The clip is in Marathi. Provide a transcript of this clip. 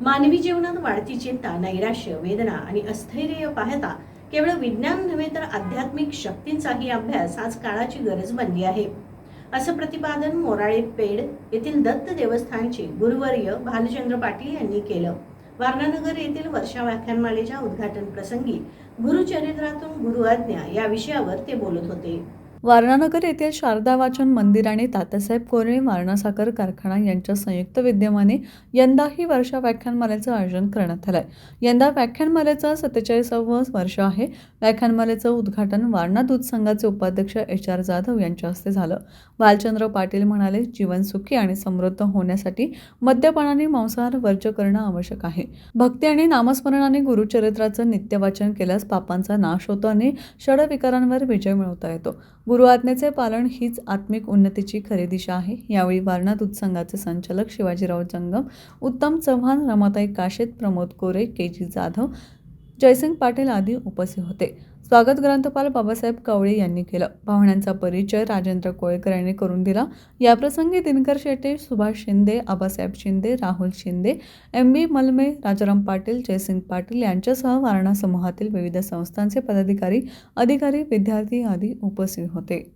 मानवी जीवनात वाढती चिंता नैराश्य वेदना आणि अस्थैर्य पाहता केवळ विज्ञान नव्हे तर आध्यात्मिक शक्तींचाही अभ्यास आज काळाची गरज बनली आहे. असं प्रतिपादन मोराळे पेड येथील दत्त देवस्थानचे गुरुवर्य भालचंद्र पाटील यांनी केलं. वारणानगर येथील वर्षा व्याख्यानमालेच्या उद्घाटन प्रसंगी गुरुचरित्रातून गुरुआज्ञा या विषयावर ते बोलत होते. वारणानगर येथील शारदा वाचन मंदिर आणि तात्यासाहेब कोरणे वारणा साखर कारखाना यांच्या संयुक्त विद्यमाने यंदाही वर्षा व्याख्यानमालेचं आयोजन करण्यात आलं आहे यंदा व्याख्यानमालेचं सत्तेचाळीसावं वर्ष आहे. व्याख्यानमालेचं उद्घाटन वारणा दूध संघाचे उपाध्यक्ष एच आर जाधव यांच्या हस्ते झालं. बालचंद्र पाटील म्हणाले जीवन सुखी आणि समृद्ध होण्यासाठी मद्यपानाने मांसाहार वर्ज करणं आवश्यक आहे. भक्ती आणि नामस्मरणाने गुरुचरित्राचं नित्यवाचन केल्यास पापांचा नाश होतो आणि षडविकारांवर विजय मिळवता येतो. गुरुआज्ञेचे पालन हीच आत्मिक उन्नतीची खरी दिशा आहे. यावेळी वारणा दूध संघाचे संचालक शिवाजीराव जंगम उत्तम चव्हाण रमाताई काशेत प्रमोद कोरे के जी जाधव जयसिंग पाटील आदी उपस्थित होते. स्वागत ग्रंथपाल बाबासाहेब कवळे यांनी केलं. पाहुण्यांचा परिचय राजेंद्र कोळेकर यांनी करून दिला. याप्रसंगी दिनकर शेट्टे सुभाष शिंदे आबासाहेब शिंदे राहुल शिंदे एम बी मलमे राजाराम पाटील जयसिंग पाटील यांच्यासह वारणा समूहातील विविध संस्थांचे पदाधिकारी अधिकारी विद्यार्थी आदी उपस्थित होते.